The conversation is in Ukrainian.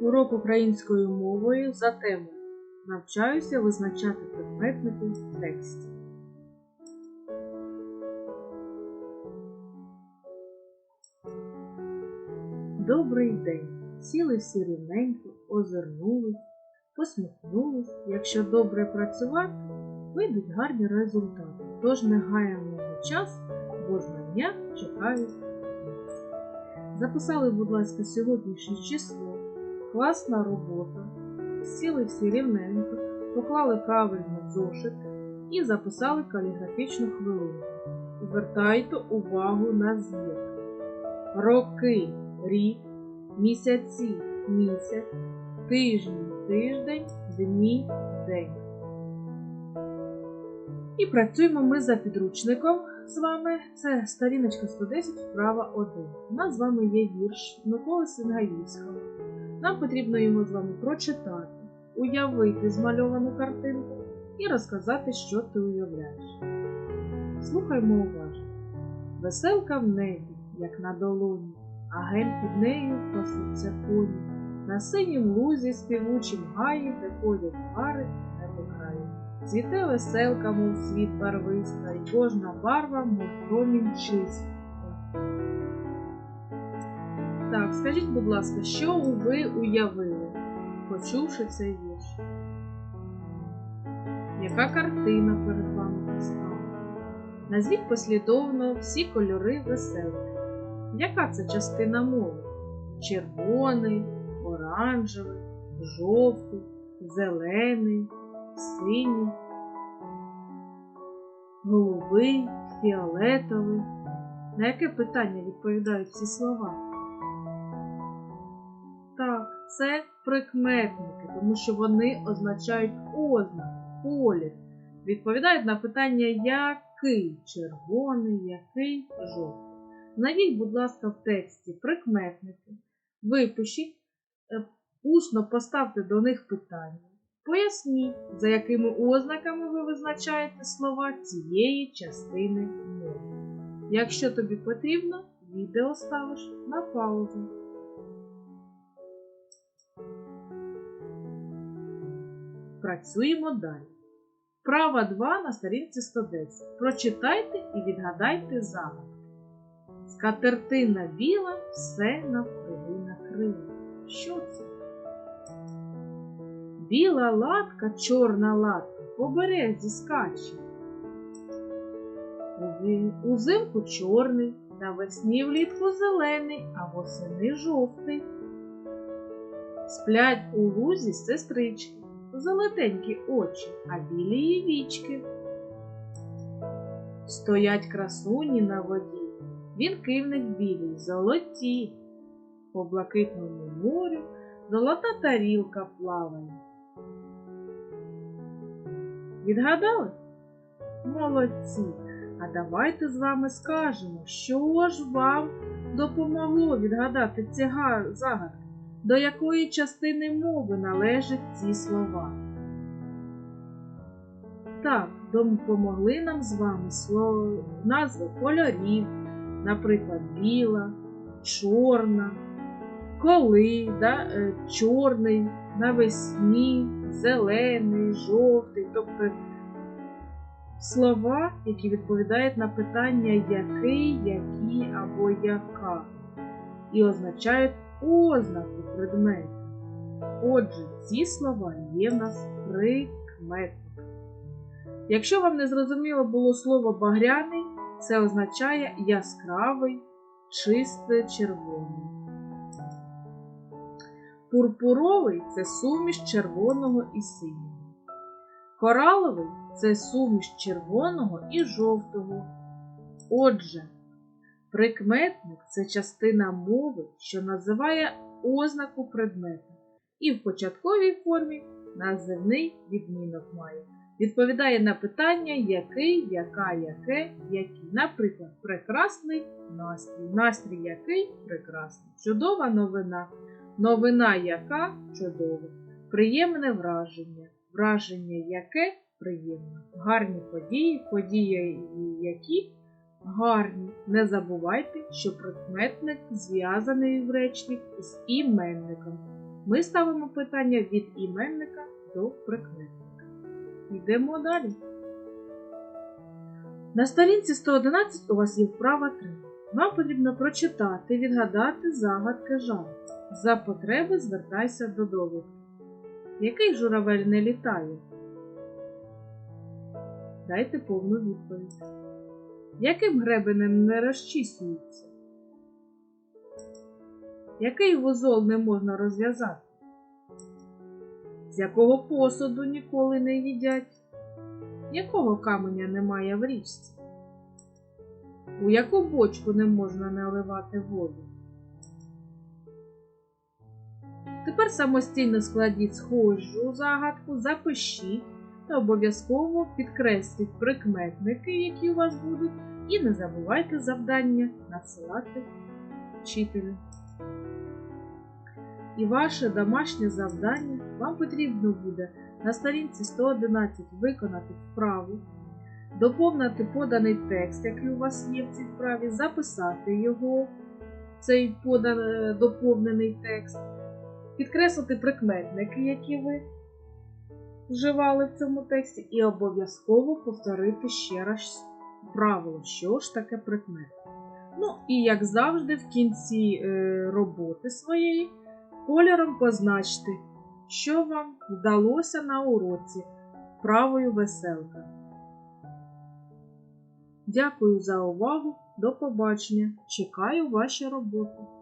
Урок українською мовою за темою Навчаюся визначати предметники в тексті. Добрий день! Сіли всі рівненько, озирнулись, посміхнулись. Якщо добре працювати, вийдуть гарні результати. Тож не гаємо час, бо знання чекають. Записали, будь ласка, сьогоднішнє число, класна робота. Сіли всі рівненько, поклали правильно зошит і записали каліграфічну хвилинку. Звертайте увагу на з'єднання. Роки рік, місяці місяць, тижні тиждень, дні день. І працюємо ми за підручником з вами. Це сторіночка 110, вправа 1. У нас з вами є вірш Миколи Сингаївського. Нам потрібно його з вами прочитати, уявити змальовану картинку і розказати, що ти уявляєш. Слухаймо уважно. Веселка в небі, як на долоні, а гель під нею пасуться коні. На синім лузі співучим гаї, де пари небо краю. Цвіте веселка, мов світ барвиста, і кожна барва, мов промінь чиста. Так, скажіть, будь ласка, що ви уявили, почувши цей вірш? Яка картина перед вами постала? Назвіть послідовно всі кольори веселки. Яка це частина мови? Червоний, оранжевий, жовтий, зелений, синій, голубий, фіолетовий. На яке питання відповідають ці слова? Це прикметники, тому що вони означають ознак, колір. Відповідають на питання який червоний, який жовтий. Навіть, будь ласка, в тексті прикметники. Випишіть, е, усно поставте до них питання. Поясніть, за якими ознаками ви визначаєте слова цієї частини мови. Якщо тобі потрібно, відео ставиш на паузу. Працюємо далі. Права 2 на сторінці 110. Прочитайте і відгадайте загадки. Скатертина біла, все навкруги накрила. Що це? Біла латка, чорна латка, по березі скаче. Узимку чорний, навесні влітку зелений, а восени жовтий. Сплять у лузі сестрички, золотенькі очі, а білі її вічки. Стоять красуні на воді, вінки в них білі, золоті. По блакитному морю золота тарілка плаває. Відгадали? Молодці! А давайте з вами скажемо, що ж вам допомогло відгадати ці загадки, до якої частини мови належать ці слова. Так, допомогли нам з вами сло- назви кольорів, наприклад, біла, чорна, коли, да, е, чорний, навесні, зелений, жовтий, тобто слова, які відповідають на питання який, які або яка, і означають ознаку предмету. Отже, ці слова є в нас прикметниками. Якщо вам не зрозуміло було слово багряний, це означає яскравий, чисте червоний. Пурпуровий це суміш червоного і синього. Кораловий це суміш червоного і жовтого. Отже, прикметник це частина мови, що називає ознаку предмета, і в початковій формі називний відмінок має. Відповідає на питання який, яка, яке, які. Наприклад, прекрасний настрій. Настрій який прекрасний. Чудова новина. Новина яка чудова. Приємне враження. Враження яке приємне. Гарні події, події які гарні. Не забувайте, що прикметник зв'язаний в речник з іменником. Ми ставимо питання від іменника до прикметника. Йдемо далі. На сторінці 111 у вас є вправа 3. Вам потрібно прочитати, відгадати загадки жанру. За потреби звертайся до довідки. Який журавель не літає? Дайте повну відповідь. Яким гребенем не розчісується? Який вузол не можна розв'язати? З якого посуду ніколи не їдять? Якого каменя немає в річці? У яку бочку не можна наливати воду? Тепер самостійно складіть схожу загадку, запишіть та обов'язково підкресліть прикметники, які у вас будуть, і не забувайте завдання надсилати вчителю. І ваше домашнє завдання вам потрібно буде на сторінці 111 виконати вправу, доповнити поданий текст, який у вас є в цій вправі, записати його, цей доповнений текст, підкреслити прикметники, які ви вживали в цьому тексті, і обов'язково повторити ще раз правило, що ж таке прикмет. Ну, і як завжди, в кінці е, роботи своєї кольором позначте, що вам вдалося на уроці правою веселка. Дякую за увагу. До побачення. Чекаю ваші роботи.